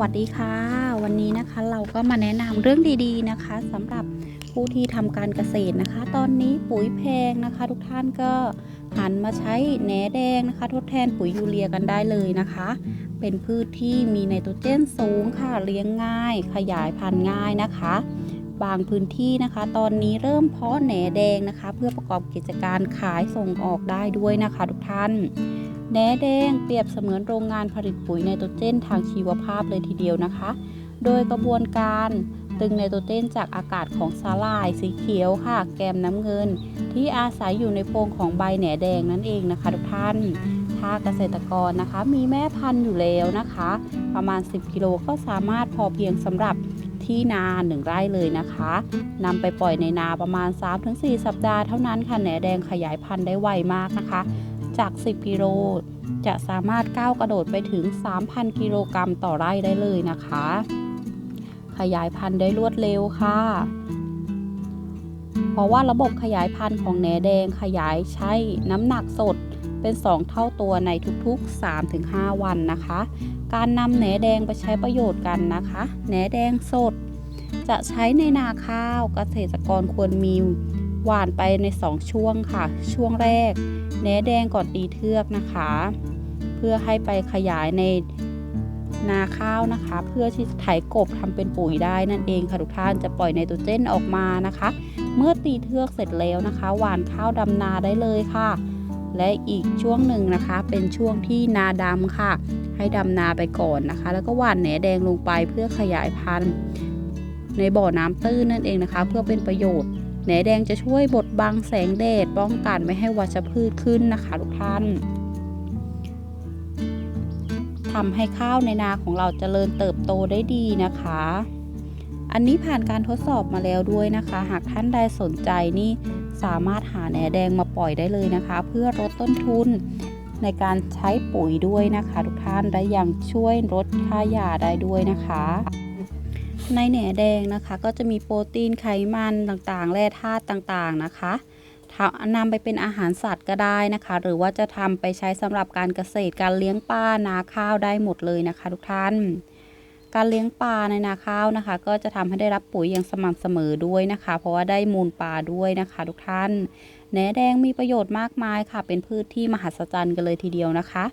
วัสดีค่ะ วันนี้นะคะเราก็มาแนะนำเรื่องดีๆนะคะสำหรับผู้ที่ทำการเกษตรนะคะ ตอนนี้ปุ๋ยแพงนะคะ ทุกท่านก็หันมาใช้แหนแดงนะคะ ทดแทนปุ๋ยยูเรียกันได้เลยนะคะ เป็นพืชที่มีไนโตรเจนสูงค่ะเลี้ยงง่าย ขยายพันธุ์ง่ายนะคะ บางพื้นที่นะคะ ตอนนี้เริ่มเพาะแหนแดงนะคะ เพื่อประกอบกิจการขายส่งออกได้ด้วยนะคะ ทุกท่าน แหนแดงเปรียบเสมือนโรงงานผลิตปุ๋ยไนโตรเจนทางชีวภาพเลยทีเดียวนะคะ โดยกระบวนการตึงไนโตรเจนจากอากาศของสาหร่ายสีเขียวค่ะ แกมน้ำเงิน ที่อาศัยอยู่ในโพรงของใบแหนแดงนั่นเองนะคะทุกท่าน ถ้าเกษตรกรนะคะมีแม่พันธุ์อยู่แล้วนะคะ ประมาณ 10 กิโลก็สามารถพอเพียงสำหรับที่นาหนึ่งไร่เลยนะคะนำไปปล่อยในนาประมาณ 3-4 สัปดาห์เท่านั้นค่ะแหนแดงขยายพันธุ์ได้ไวมากนะคะ จาก 10 กิโล จะสามารถก้าวกระโดดไปถึง 3,000 กิโลกรัมต่อไร่ได้เลยนะคะ ขยายพันธุ์ได้รวดเร็วค่ะ เพราะว่าระบบขยายพันธุ์ของแหนแดงขยายใช้น้ำหนักสดเป็น 2 เท่าตัวในทุกๆ 3-5 วันนะคะ การนำแหนแดงไปใช้ประโยชน์กันนะคะ แหนแดงสด จะใช้ในนาข้าวเกษตรกรควรมีหว่านไปใน 2 ช่วงค่ะ ช่วงแรก แหนแดงก่อนตีเทือกนะคะ เพื่อให้ไปขยายในนาข้าวนะคะ เพื่อที่จะไถกบทำเป็นปุ๋ยได้นั่นเองค่ะทุกท่านจะปล่อยไนโตรเจนออกมานะคะ เมื่อตีเทือกเสร็จแล้วนะคะ หว่านข้าวดำนาได้เลยค่ะ และอีกช่วงหนึ่งนะคะ เป็นช่วงที่นาดำค่ะ ให้ดำนาไปก่อนนะคะ แล้วก็หว่านแหนแดงลงไปเพื่อขยายพันธุ์ ในบ่อน้ำตื้นนั่นเองนะคะ เพื่อเป็นประโยชน์ แหนแดงจะช่วยบดบังแสงแดดป้องกันไม่ให้วัชพืชขึ้นนะคะทุกท่านทำให้ข้าวในนาของเราเจริญเติบโตได้ดีนะคะ อันนี้ผ่านการทดสอบมาแล้วด้วยนะคะ หากท่านใดสนใจนี่สามารถหาแหนแดงมาปล่อยได้เลยนะคะ เพื่อลดต้นทุนในการใช้ปุ๋ยด้วยนะคะ ทุกท่านและยังช่วยลดค่าหญ้าได้ด้วยนะคะ ในแหนแดงนะคะ ก็จะมีโปรตีนไขมันต่างๆ แร่ธาตุต่างๆนะคะนำไปเป็นอาหารสัตว์ก็ได้นะคะ หรือว่าจะทำไปใช้สำหรับการเกษตรการเลี้ยงปลานาข้าวได้หมดเลยนะคะ ทุกท่าน การเลี้ยงปลาในนาข้าวนะคะ ก็จะทำให้ได้รับปุ๋ยอย่างสม่ำเสมอด้วยนะคะ เพราะว่าได้มูลปลาด้วยนะคะ ทุกท่านแหนแดงมีประโยชน์มากมายค่ะ เป็นพืชที่มหัศจรรย์กันเลยทีเดียวนะคะ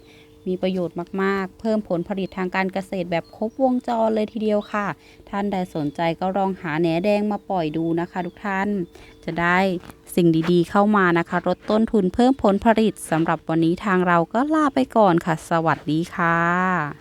มีประโยชน์มากๆ เพิ่มผลผลิตทางการเกษตรแบบครบวงจรเลยทีเดียวค่ะ ท่านใดสนใจก็ลองหาแหนแดงมาปล่อยดูนะคะ ทุกท่าน จะได้สิ่งดีๆ เข้ามานะคะลดต้นทุนเพิ่มผลผลิตสำหรับวันนี้ทางเราก็ลาไปก่อนค่ะ สวัสดีค่ะ